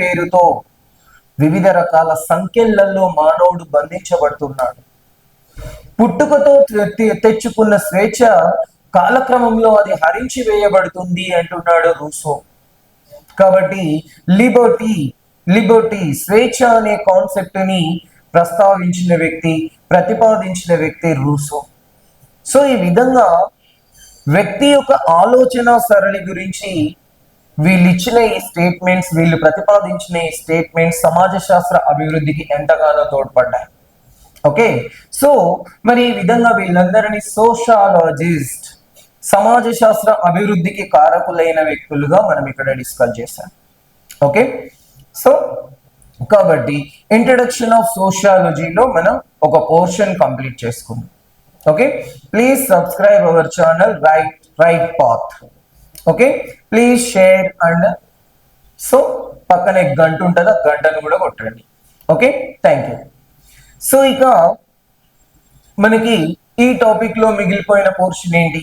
పేరుతో వివిధ రకాల సంఖ్యలలో మానవుడు బంధించబడుతున్నాడు. పుట్టుకతో తెచ్చుకున్న స్వేచ్ఛ కాలక్రమంలో అది హరించి వేయబడుతుంది అంటున్నాడు రూసో. కాబట్టి లిబర్టీ లిబర్టీ స్వేచ్ఛ అనే కాన్సెప్ట్ని ప్రస్తావించిన వ్యక్తి ప్రతిపాదించిన వ్యక్తి రూసో. సో ఈ విధంగా వ్యక్తి యొక్క ఆలోచన సరళి గురించి వీళ్ళు ఇచ్చిన ఈ స్టేట్మెంట్స్ వీళ్ళు ప్రతిపాదించిన ఈ స్టేట్మెంట్స్ సమాజ శాస్త్ర అభివృద్ధికి ఎంతగానో తోడ్పడ్డాయి. ఓకే సో మరి ఈ విధంగా వీళ్ళందరినీ సోషాలజిస్ట్ సమాజ శాస్త్ర అభివృద్ధికి కారకులైన వ్యక్తులుగా మనం ఇక్కడ డిస్కస్ చేశాం. ఓకే సో కాబట్టి ఇంట్రడక్షన్ ఆఫ్ సోషియాలజీలో మనం ఒక పోర్షన్ కంప్లీట్ చేసుకుందాం. Okay please subscribe our channel right right path okay? Please share and so పక్కన గంట ఉంటుంది? ఆ గంటను కూడా కొట్టండి. ఓకే? Thank you. సో ఇక మనకి ఈ టాపిక్లో మిగిలిపోయిన పోర్షన్ ఏంటి?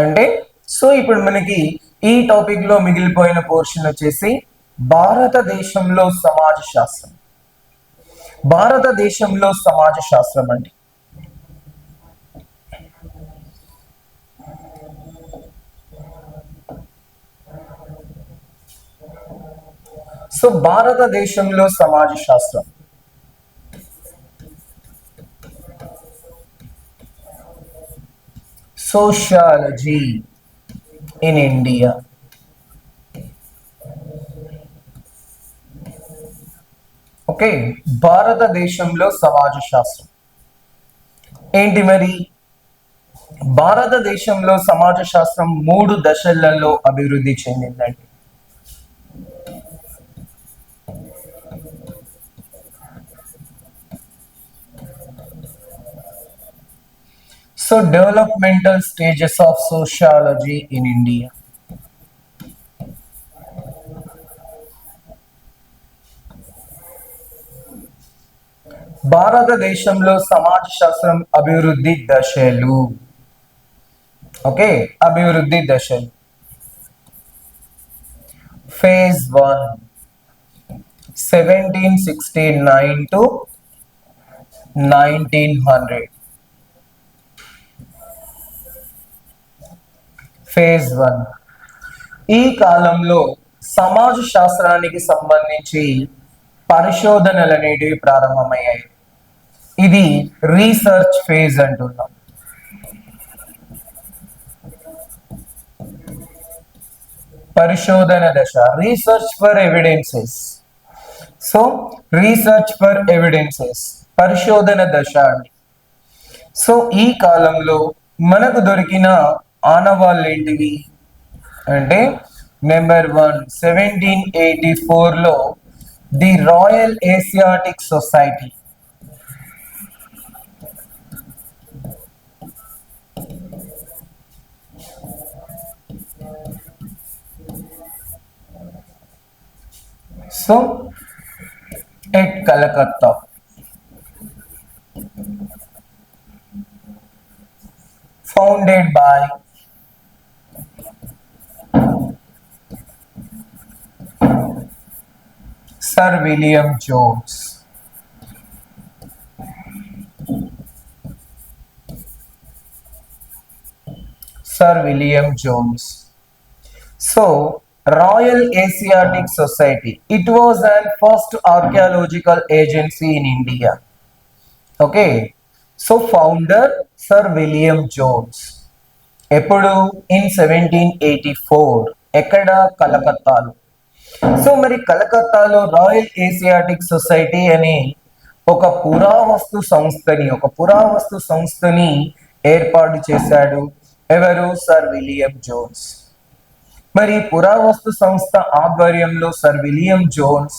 అంటే సో ఇప్పుడు మనకి ఈ టాపిక్లో మిగిలిపోయిన పోర్షన్ వచ్చేసి భారతదేశంలో సమాజ శాస్త్రం. భారతదేశంలో సమాజ శాస్త్రం అండి. సో భారతదేశంలో సమాజ శాస్త్రం సోషాలజీ ఇన్ ఇండియా. ఓకే భారతదేశంలో సమాజ శాస్త్రం ఏంటి మరి? భారతదేశంలో సమాజ శాస్త్రం మూడు దశలలో అభివృద్ధి చెందిందండి. So developmental stages of sociology in India భారతదేశంలో సమాజ శాస్త్రం అభివృద్ధి దశలు. ఓకే? అభివృద్ధి దశలు. Phase one seventeen sixty nine to nineteen hundred phase one. ఈ కాలంలో సమాజ శాస్త్రానికి సంబంధించి పరిశోధనలు అనేటివి ప్రారంభమయ్యాయి. ఇది రీసెర్చ్ ఫేజ్ అంటున్నాం. పరిశోధన దశ research for evidences. So research for evidences పరిశోధన దశ అండి సో ఈ కాలంలో మనకు దొరికిన ఆనవాళ్ళు ఏంటివి అంటే నెంబర్ వన్ సెవెంటీన్ ఎయిటీ ఫోర్లో the royal Asiatic society. So at Calcutta. Founded by Sir William Jones. Sir William Jones. So, Royal Asiatic Society. It was an first archaeological agency in India. Okay so founder sir William Jones ఎప్పుడు in seventeen eighty four ఎక్కడ కలకత్తాలో so మరి కలకత్తాలో Royal Asiatic Society అనే ఒక పురావస్తు సంస్థని ఒక పురావస్తు సంస్థని ఏర్పాటు చేశాడు. ఎవరు? Sir William Jones. మరి పురావస్తు సంస్థ ఆధ్వర్యంలో సర్ విలియం జోన్స్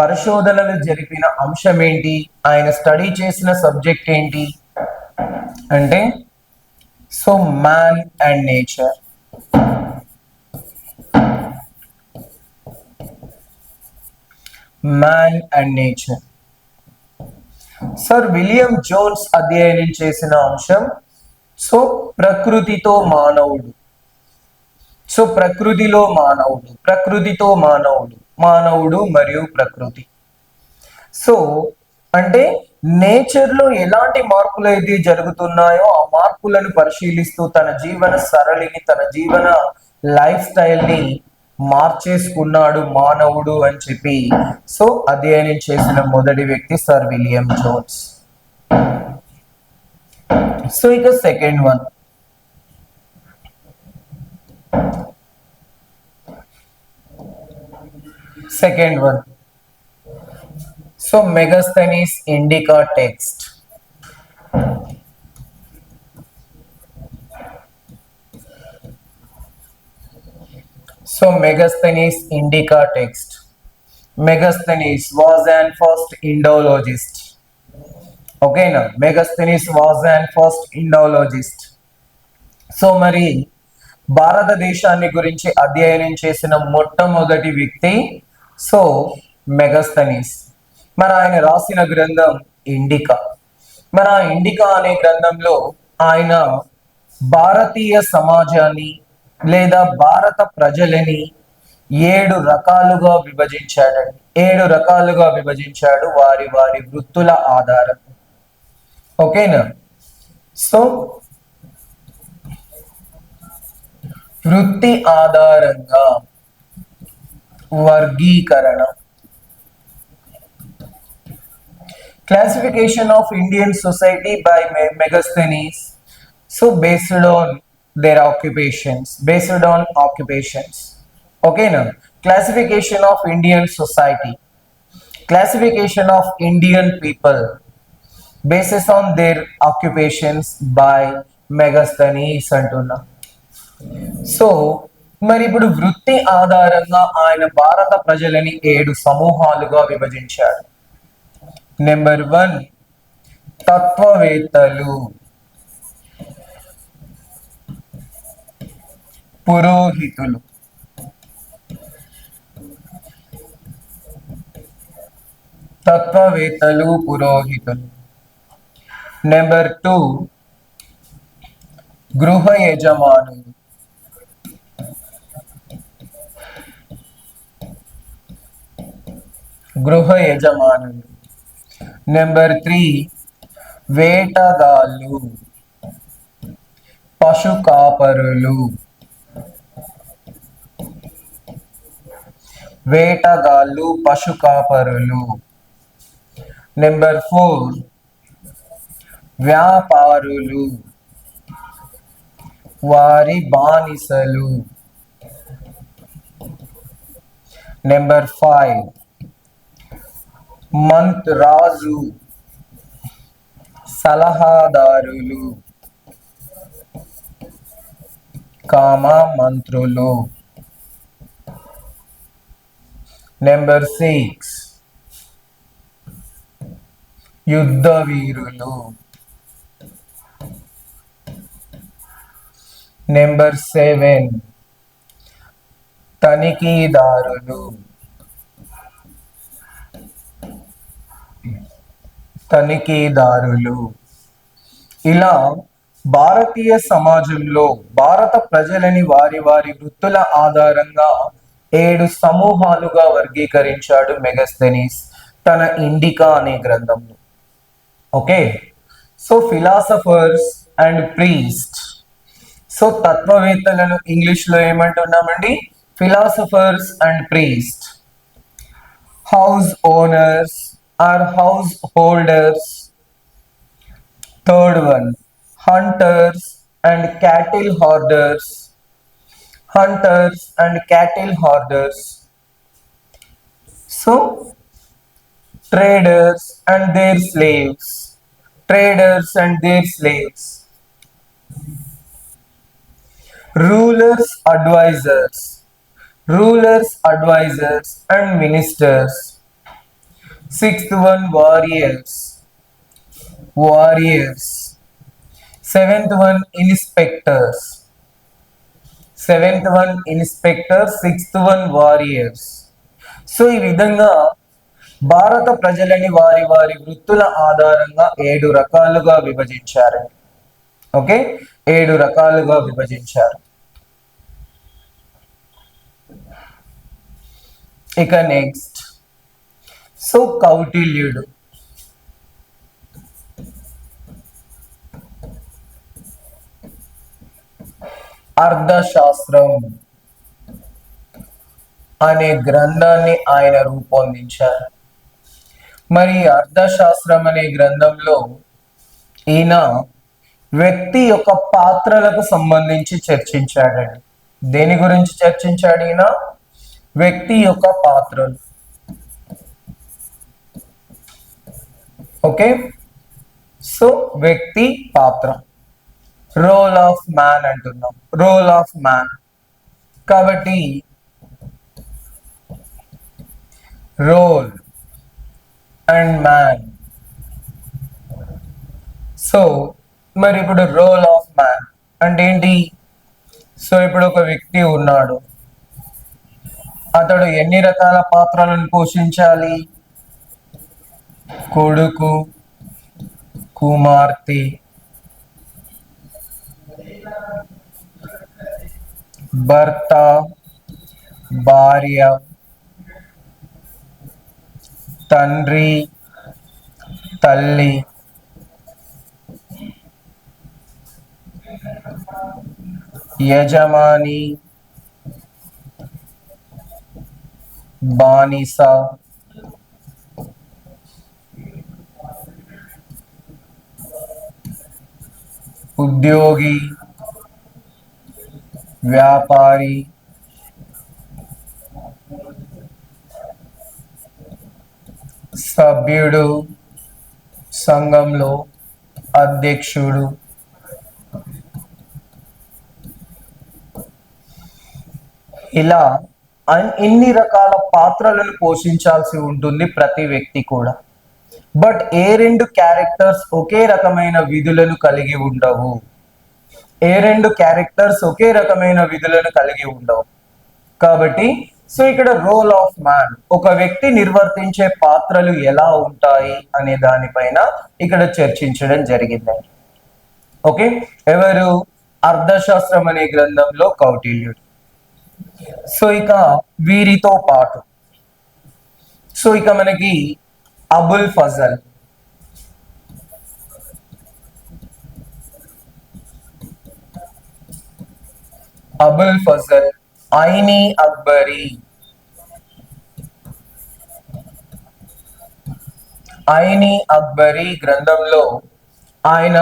పరిశోధనలు జరిపిన అంశం ఏంటి ఆయన స్టడీ చేసిన సబ్జెక్ట్ ఏంటి? అంటే so man and nature. Man and nature sir William Jones అధ్యయనం చేసిన అంశం సో ప్రకృతితో మానవుడు. సో ప్రకృతిలో మానవుడు ప్రకృతితో మానవుడు మానవుడు మరియు ప్రకృతి. సో అంటే నేచర్లో ఎలాంటి మార్పులు అయితే జరుగుతున్నాయో ఆ మార్పులను పరిశీలిస్తూ తన జీవన సరళిని తన జీవన లైఫ్ స్టైల్ని మార్చేసుకున్నాడు మానవుడు అని చెప్పి. సో అధ్యయనం చేసిన మొదటి వ్యక్తి సర్ విలియం జోన్స్. సో ఇక second one. Second one. So Megasthenes Indica text. So Megasthenes Indica text Megasthenes was and first Indologist ఓకేనా Megasthenes was and first Indologist so మరి భారతదేశాన్ని గురించి అధ్యయనం చేసిన మొట్టమొదటి వ్యక్తి సో మెగస్థనీస్ మరి ఆయన రాసిన గ్రంథం ఇండికా మరి ఆ ఇండికా అనే గ్రంథంలో ఆయన భారతీయ సమాజాన్ని లేదా భారత ప్రజలని ఏడు రకాలుగా విభజించాడండి ఏడు రకాలుగా విభజించాడు వారి వారి వృత్తుల ఆధారం. ఓకేనా? సో వృత్తి ఆధారంగా వర్గీకరణ. Classification of Indian society by Megasthenes so based on their occupations based on occupations ఓకేనా classification of Indian society classification of Indian people basis on their occupations by Megasthenes అంటున్నా సో మరి ఇప్పుడు వృత్తి ఆధారంగా ఆయన భారత ప్రజలని ఏడు సమూహాలుగా విభజించాడు. Number one తత్వవేత్తలు. పురోహితులు. తత్వవేత్తలు పురోహితులు. నెంబర్ టూ గృహ యజమానులు. గృహ యజమానులు. నెంబర్ త్రీ వేటగాళ్ళు. పశు కాపరులు వేటగాళ్ళు పశు కాపరులు. నెంబర్ ఫోర్ వ్యాపారులు. వారి బానిసలు. నెంబర్ ఫైవ్ మంత్ రాజు. సలహాదారులు. కామ మంత్రులు. నెంబర్ సిక్స్ యుద్ధ వీరులు నెంబర్ సెవెన్ తనిఖీదారులు తనిఖీదారులు ఇలా భారతీయ సమాజంలో భారత ప్రజలని వారి వారి వృత్తుల ఆధారంగా ఏడు సమూహాలుగా వర్గీకరించాడు మెగస్థెనీస్ తన ఇండికా అనే గ్రంథంలో. Okay? So philosophers and priest so తత్వవేత్తలను ఇంగ్లీష్లో ఏమంటున్నామండి? Philosophers and priest house owners or house holders third one hunters and cattle herders hunters and cattle herders. So, traders and their slaves. Traders and their slaves. Rulers, advisors. Rulers, advisors and ministers. Sixth one, warriors. Warriors. Seventh one, inspectors seventh one inspector sixth one warriors. So ఈ విధంగా భారత ప్రజలని వారి వారి వృత్తుల ఆధారంగా ఏడు రకాలుగా విభజించారు. ఓకే? ఏడు రకాలుగా విభజించారు. ఇక నెక్స్ట్. సో కౌటిల్యుడు. అర్థశాస్త్రం అనే గ్రంథాన్ని ఆయన రూపొందించారు. మరి అర్థశాస్త్రం అనే గ్రంథంలో ఈయన వ్యక్తి యొక్క పాత్రలకు సంబంధించి చర్చించాడండి. దేని గురించి చర్చించాడు ఈయన? వ్యక్తి యొక్క పాత్రలు. ఓకే? సో వ్యక్తి పాత్ర. రోల్ ఆఫ్ మ్యాన్ అంటున్నాం. రోల్ ఆఫ్ మ్యాన్ కాబట్టి రోల్ అండ్ మ్యాన్ సో మరి ఇప్పుడు రోల్ ఆఫ్ మ్యాన్ అంటే ఏంటి? సో ఇప్పుడు ఒక వ్యక్తి ఉన్నాడు. అతడు ఎన్ని రకాల పాత్రలను పోషించాలి? కొడుకు కుమార్తె భర్త భార్య తండ్రి తల్లి యజమాని బానిస ఉద్యోగి వ్యాపారి. సభ్యుడు సంఘంలో అధ్యక్షుడు. ఇలా ఇన్ని రకాల పాత్రలను పోషించాల్సి ఉంటుంది ప్రతి వ్యక్తి కూడా. బట్ ఏ రెండు క్యారెక్టర్స్ ఒకే రకమైన విధులను కలిగి ఉండవు. ఏ రెండు క్యారెక్టర్స్ ఒకే రకమైన విధులను కలిగి ఉండవు. కాబట్టి సో ఇక్కడ రోల్ ఆఫ్ మ్యాన్ ఒక వ్యక్తి నిర్వర్తించే పాత్రలు ఎలా ఉంటాయి అనే దానిపైన ఇక్కడ చర్చించడం జరిగిందండి ఓకే? ఎవరు? అర్థశాస్త్రం అనే గ్రంథంలో కౌటిల్యుడు. సో ఇక వీరితో పాటు. సో ఇక మనకి అబుల్ ఫజల్. అబుల్ ఫజల్ ఐని అక్బరి ఐని అక్బరి గ్రంథంలో ఆయన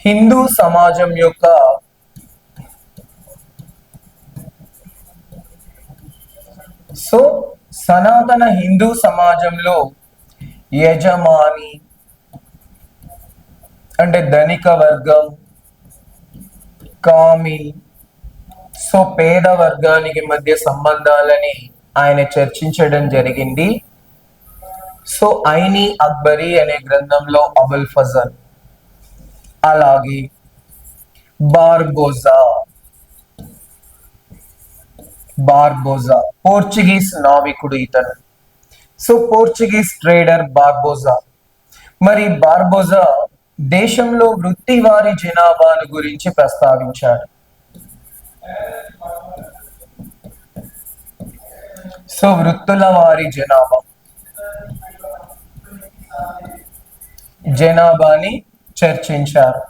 హిందూ సమాజం యొక్క సో సనాతన హిందూ సమాజంలో యజమాని అంటే ధనిక వర్గం కామి సో పేద వర్గానికి మధ్య సంబంధాలని ఆయన చర్చించడం జరిగింది. సో ఐని అక్బరి అనే గ్రంథంలో అబుల్ ఫజల్ అలాగే బార్బోజా బార్బోజా పోర్చుగీస్ నావికుడు ఇతను. సో పోర్చుగీస్ ట్రేడర్ బార్బోజా మరి బార్బోజా దేశంలో వృత్తి వారి జనాభాను గురించి ప్రస్తావించాడు. సో వృత్తుల వారి జనాభా. జనాభాని చర్చించారు.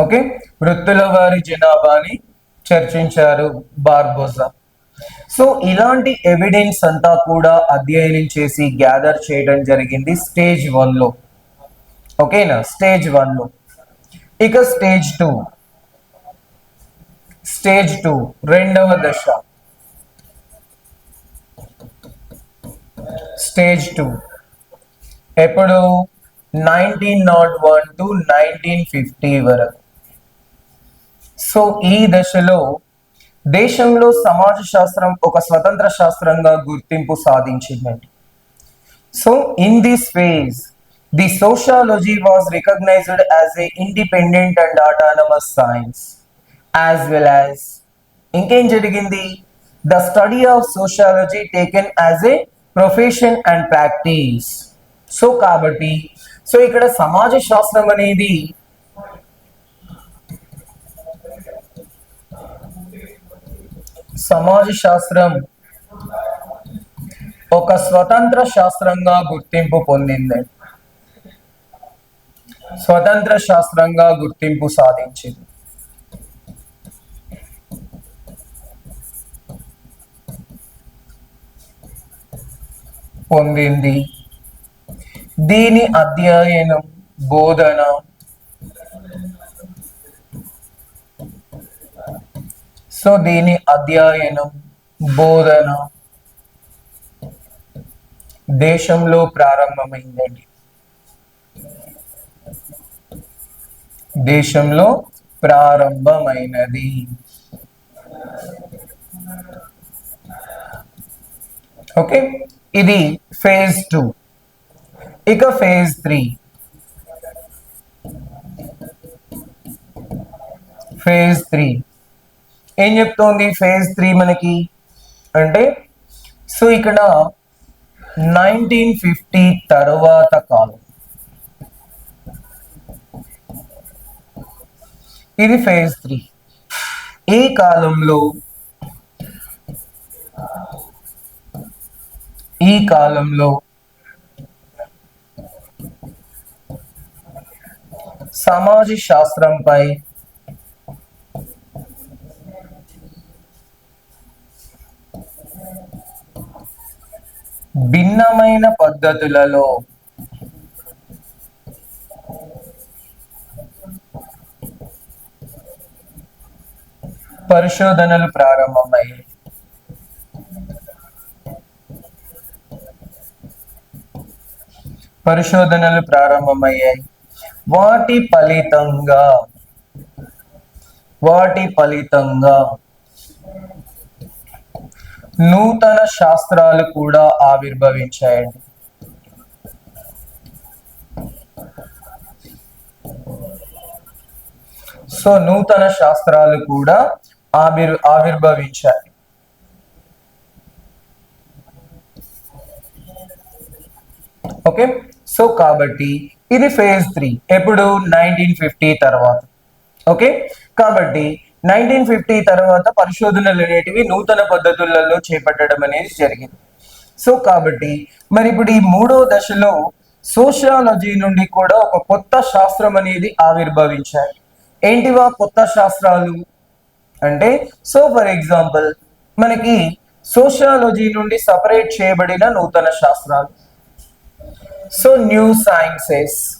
ఓకే? వృత్తుల వారి జనాభాని చర్చించారు బార్బోజా. సో ఇలాంటి ఎవిడెన్స్ అంతా కూడా అధ్యయనం చేసి గ్యాదర్ చేయడం జరిగింది స్టేజ్ వన్లో. ఓకేనా స్టేజ్ వన్లో. ఇక స్టేజ్ టూ స్టేజ్ టూ రెండవ దశ. స్టేజ్ టూ ఎప్పుడు? Nineteen nought one to nineteen fifty వరకు. సో ఈ దశలో దేశంలో సమాజ శాస్త్రం ఒక స్వతంత్ర శాస్త్రంగా గుర్తింపు సాధించిందండి. So in this phase the sociology was recognised as a independent and autonomous science as well as ఇంకేం జరిగింది? The study of sociology taken as a profession and practice so కాబట్టి సో ఇక్కడ సమాజ శాస్త్రం అనేది సమాజ శాస్త్రం ఒక స్వతంత్ర శాస్త్రంగా గుర్తింపు పొందింది. స్వతంత్ర శాస్త్రంగా గుర్తింపు సాధించింది. పొందింది. దీని అధ్యయనం బోధన సో దీని అధ్యయనం బోధన దేశంలో ప్రారంభమైందండి. దేశంలో ప్రారంభమైనది. ఓకే? ఇది ఫేజ్ టూ. ఇక ఫేజ్ త్రీ. Phase three. ఏం చెప్తోంది ఫేజ్ త్రీ మనకి? అంటే సో ఇక్కడ నైన్టీన్ ఫిఫ్టీ తరువాత కాలం. ఇది ఫేజ్ త్రీ. ఈ కాలంలో ఈ కాలంలో సమాజ శాస్త్రంపై విభిన్నమైన పద్ధతులలో. పరిశోధనలు ప్రారంభమై. పరిశోధనలు ప్రారంభమయ్యాయి. వాటి ఫలితంగా వాటి ఫలితంగా నూతన శాస్త్రాలు కూడా ఆవిర్భవించాయండి. సో నూతన శాస్త్రాలు కూడా ఆవిర్ ఆవిర్భవించాయి. ఓకే? సో కాబట్టి ఇది ఫేజ్ త్రీ. ఎప్పుడు? నైన్టీన్ ఫిఫ్టీ తర్వాత. ఓకే? కాబట్టి నైన్టీన్ ఫిఫ్టీ తర్వాత పరిశోధనలు అనేటివి నూతన పద్ధతులలో చేపట్టడం అనేది జరిగింది. సో కాబట్టి మరి ఇప్పుడు ఈ మూడో దశలో సోషియాలజీ నుండి కూడా ఒక కొత్త శాస్త్రం అనేది ఆవిర్భవించాయి. ఏంటివా కొత్త శాస్త్రాలు? అంటే సో ఫర్ ఎగ్జాంపుల్ మనకి సోషియాలజీ నుండి సపరేట్ చేయబడిన నూతన శాస్త్రాలు. So new sciences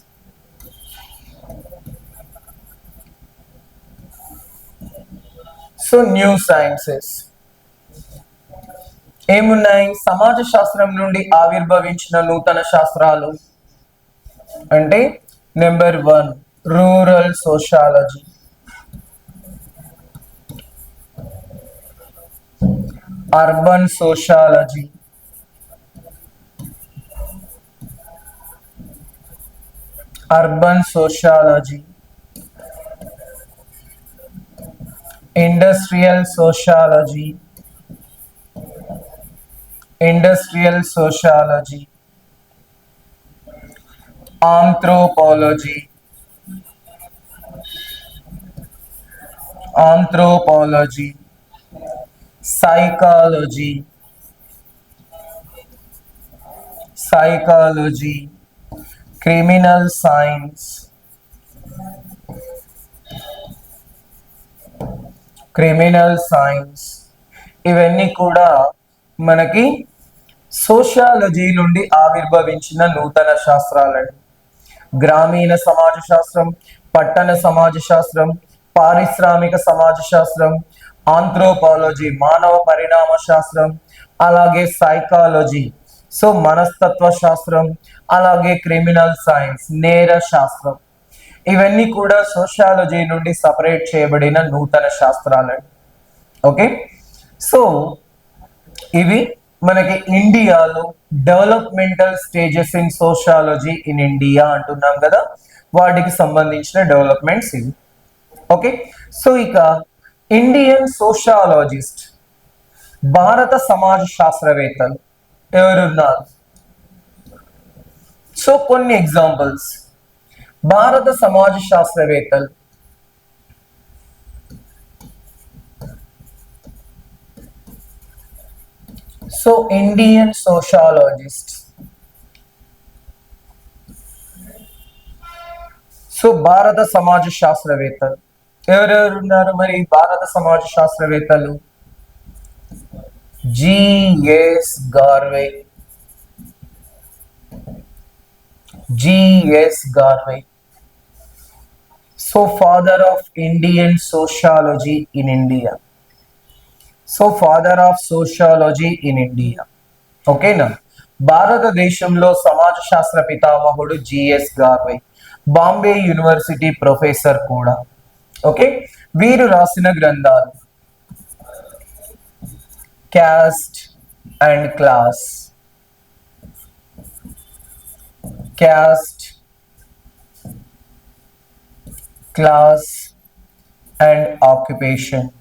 so new sciences. ఏమున్నాయి? సమాజ శాస్త్రం నుండి ఆవిర్భవించిన నూతన శాస్త్రాలు. అంటే number one rural sociology. Urban sociology. Urban sociology. industrial sociology. Industrial sociology. Anthropology. Anthropology. Psychology. Psychology. Criminal science. Criminal science. ఇవన్నీ కూడా మనకి సోషాలజీ నుండి ఆవిర్భవించిన నూతన శాస్త్రాలండి. గ్రామీణ సమాజ శాస్త్రం పట్టణ సమాజ శాస్త్రం పారిశ్రామిక సమాజ శాస్త్రం ఆంథ్రోపాలజీ మానవ పరిణామ శాస్త్రం అలాగే సైకాలజీ. సో మనస్తత్వ శాస్త్రం అలాగే క్రిమినల్ సైన్స్ నేర శాస్త్రం. ఇవన్నీ కూడా సోషాలజీ నుండి సపరేట్ చేయబడిన నూతన శాస్త్రాలండి ఓకే? సో ఇవి మనకి ఇండియాలో developmental stages in sociology in India అంటున్నాం కదా? వాటికి సంబంధించిన డెవలప్మెంట్స్ ఇవి. ఓకే? సో ఇక ఇండియన్ సోషాలజిస్ట్ భారత సమాజ శాస్త్రవేత్తలు ఎవరున్నారు? సో కొన్ని ఎగ్జాంపుల్స్. భారత సమాజ శాస్త్రవేత్తలు సో ఇండియన్ సోషాలజిస్ట్ సో భారత సమాజ శాస్త్రవేత్తలు ఎవరెవరు ఉన్నారు మరి భారత సమాజ శాస్త్రవేత్తలు G S Ghurye. G S Ghurye. So father of Indian sociology in India so father of sociology in India ఓకేనా భారతదేశంలో సమాజ శాస్త్ర పితామహుడు G S Ghurye Bombay university professor కూడా. ఓకే వీరు రాసిన గ్రంథాలు caste and class caste class, and occupation.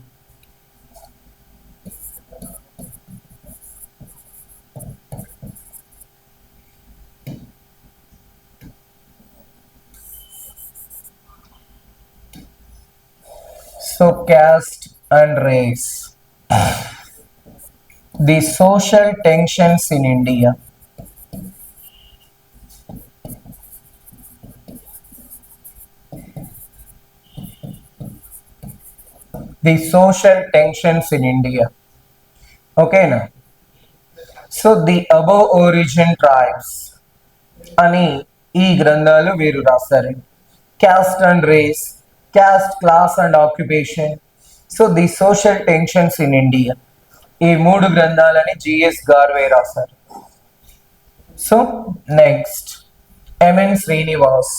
So caste and race. the social tensions in India. The social tensions in India. Okay, now. So the above origin tribes అని ఈ గ్రంథాలు వీరు రాస్తారు caste and race caste class and occupation. So the social tensions in India. ఈ మూడు గ్రంథాలని GS Ghurye రాశారు. So next M N Srinivas.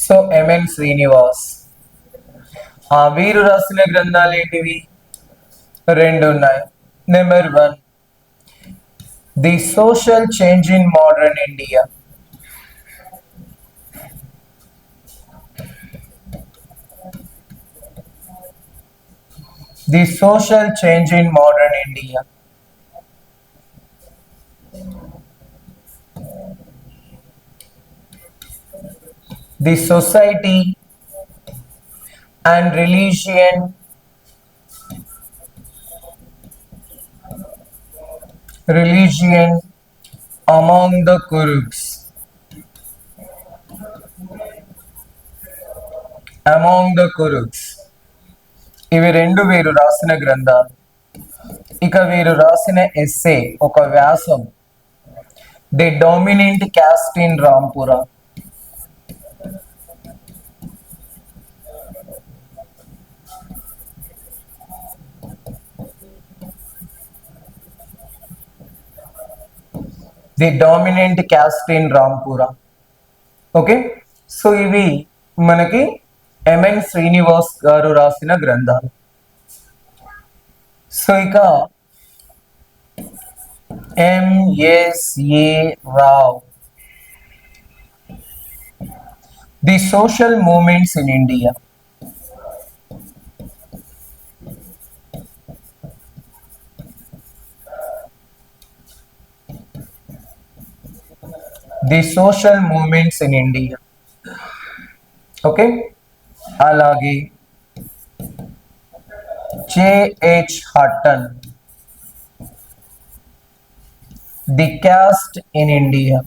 So M N Srinivas ఆ వీరు రాసిన గ్రంథాలు ఏంటివి రెండు ఉన్నాయి number one the social change in modern India the social change in modern India the society and religion religion among the Kuruks among the Kuruks ఇవి రెండు వీరు రాసిన గ్రంథాలు ఇక వీరు రాసిన ఎస్సే ఒక వ్యాసం the dominant caste in Rampura the dominant caste in Rampura. Okay? So ఇవి మనకి ఎంఎన్ శ్రీనివాస్ గారు రాసిన గ్రంథాలు. సో ఇక M S A Rao. The social movements in India. The social movements in India okay అలాగే J H Hutton the caste in India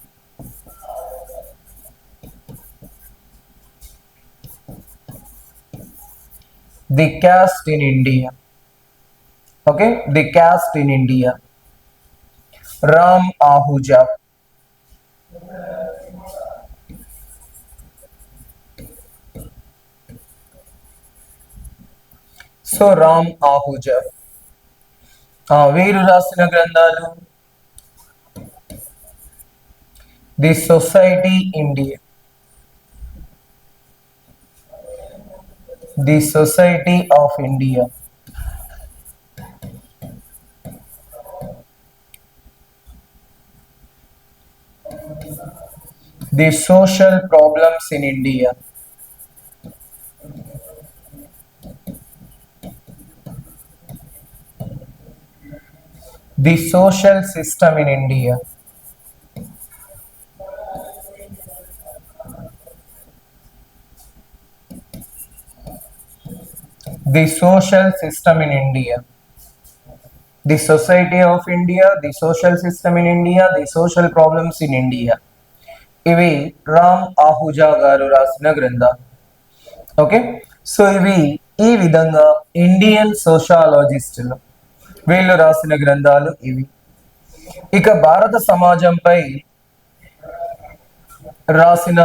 the caste in India okay the caste in India Ram Ahuja so Ram Ahuja ఆ, వీరు రాసిన గ్రంథాలు the society India the society of India the social problems in India the social system in India the social system in India the society of India the social system in India the social problems in India ఇవి రామ్ ఆహుజా గారు రాసిన గ్రంథాలు. Okay so ఇవి ఈ విధంగా Indian సోషాలజిస్టులు వీళ్ళు రాసిన గ్రంథాలు ఇవి. ఇక భారత సమాజంపై రాసిన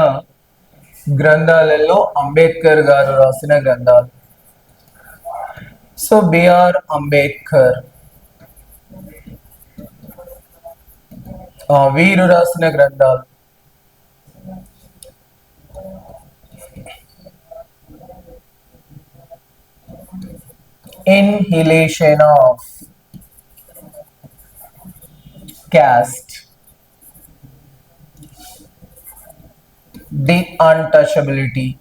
గ్రంథాలలో అంబేద్కర్ గారు రాసిన గ్రంథాలు. So B R Ambedkar. వీరు రాసిన గ్రంథాలు. Annihilation of caste the untouchability.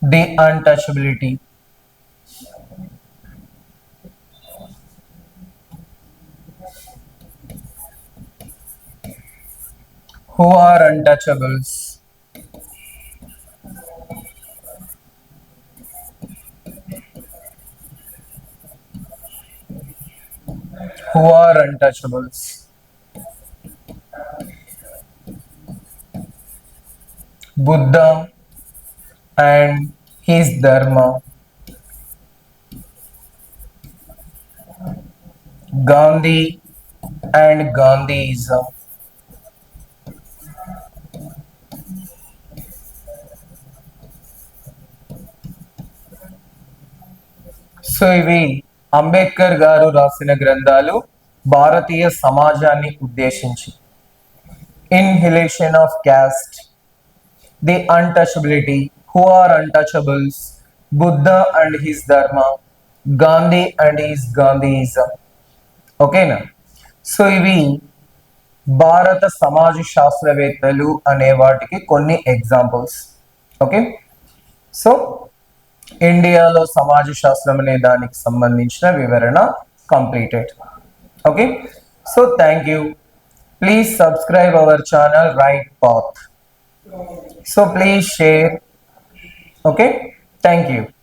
The untouchability. Who are untouchables are untouchables Buddha and his Dharma. Gandhi and Gandhism so ఇవి అంబేద్కర్ గారు రాసిన గ్రంథాలు. భారతీయ సమాజాన్ని ఉద్దేశించి. Annihilation of caste the untouchability who are untouchables Buddha and his Dharma Gandhi and his గాంధీయిజం ఓకేనా so ఇవి భారత సమాజ శాస్త్రవేత్తలు అనే వాటికి కొన్ని ఎగ్జాంపుల్స్ ఓకే సో ఇండియాలో సమాజ శాస్త్రం అనే దానికి సంబంధించిన వివరణ completed Okay. So thank you. Please subscribe our channel Right Path. So please share. Okay. Thank you.